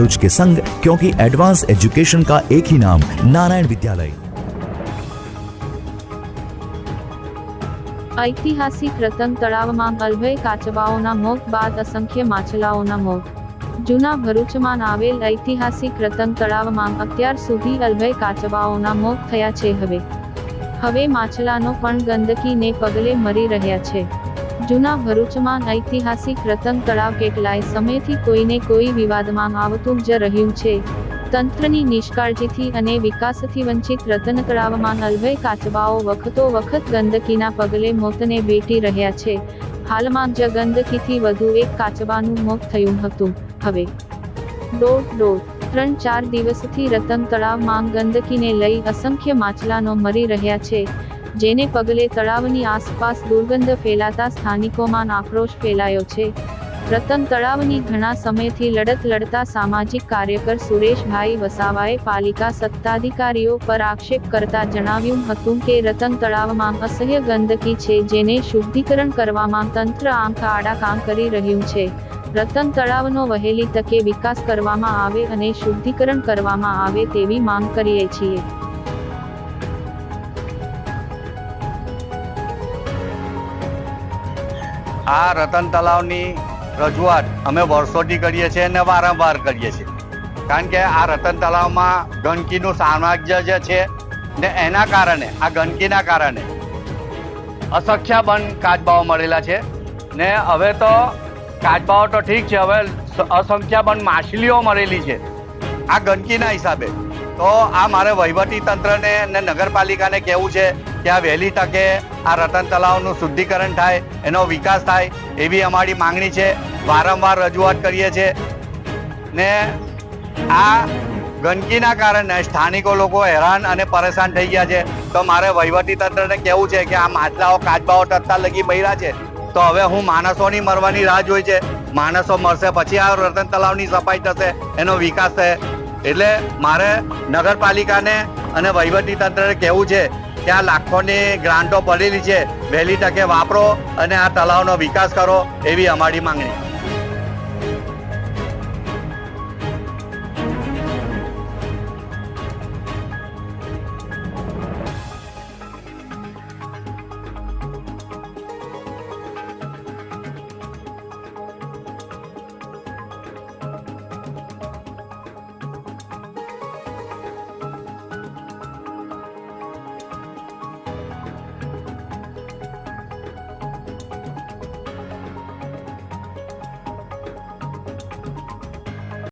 भरूच के संग क्योंकि एडवांस एजुकेशन का एक ही नाम नारायण विद्यालय ઐતિહાસિક રતન તળાવમાં અલભય કાચબાઓના મોત બાદ અસંખ્ય માછલાઓના મોત જૂના ભરૂચમાં આવેલ ઐતિહાસિક રતન તળાવમાં અત્યાર સુધી અલભય કાચબાઓના મોત થયા છે હવે હવે માછલાનો પણ ગંદકીને પગલે મરી રહ્યા છે જૂના ભરૂચમાં ઐતિહાસિક રતન તળાવ કેટલાય સમયથી કોઈને કોઈ વિવાદમાં આવતું જ રહ્યું છે. તંત્રની નિષ્કાળજીથી અને વિકાસથી વંચિત રતન તળાવમાં અલભય કાચબાઓ વખતો વખત ગંદકીના પગલે મોતને બેટી રહ્યા છે. હાલમાં જ ગંદકીથી વધુ એક કાચબાનું મોત થયું હતું. હવે દોઢ દોઢ, ત્રણ ચાર દિવસથી રતન તળાવમાં ગંદકીને લઈ અસંખ્ય માછલાનો મરી રહ્યા છે. જેને પગલે તળાવની આસપાસ દુર્ગંધ ફેલાતા સ્થાનિકોમાં આક્રોશ ફેલાયો છે. રતન તળાવની ઘણા સમયથી લડત લડતા સામાજિક કાર્યકર સુરેશભાઈ વસાવાએ પાલિકા સત્તાધિકારીઓ પર આક્ષેપ કરતા જણાવ્યું હતું કે રતન તળાવમાં અસહ્ય ગંદકી છે જેને શુદ્ધિકરણ કરવામાં તંત્ર આંખ આડા કામ કરી રહ્યું છે. રતન તળાવનો વહેલી તકે વિકાસ કરવામાં આવે અને શુદ્ધિકરણ કરવામાં આવે તેવી માંગ કરીએ છીએ. આ રતન તલાવની રજૂઆત અમે વર્ષોથી કરીએ છીએ અને વારંવાર કરીએ છીએ. કારણ કે આ રતન તલાવમાં ગંદકીનું સામ્રાજ્ય જે છે ને એના કારણે, આ ગંદકીના કારણે અસંખ્ય બંધ કાચબાઓ મળેલા છે. ને હવે તો કાચબાઓ તો ઠીક છે, હવે અસંખ્ય બંધ માછલીઓ મળેલી છે. આ ગંદકીના હિસાબે તો આ મારે વહીવટી તંત્રને ને નગરપાલિકાને કહેવું છે કે આ વહેલી તકે આ રતન તલાવનું શુદ્ધિકરણ થાય, એનો વિકાસ થાય એવી અમારી માંગણી છે. વારંવાર રજૂઆત કરીએ છીએ ને આ ગંદકીના કારણે સ્થાનિકો લોકો હેરાન અને પરેશાન થઈ ગયા છે. તો મારે વહીવટી તંત્રને કહેવું છે કે આ માછલાઓ કાચબાઓ ટકતા લગી બૈરા છે. તો હવે હું માણસોની મરવાની રાહ જોઈ છે. માણસો મરશે, પછી આ રતન તલાવની સફાઈ થશે, એનો વિકાસ થશે. એટલે મારે નગરપાલિકાને અને વહીવટી તંત્રને કહેવું છે કે આ લાખોની ગ્રાન્ટો પડેલી છે. વહેલી તકે વાપરો અને આ તળાવનો વિકાસ કરો એવી અમારી માંગણી.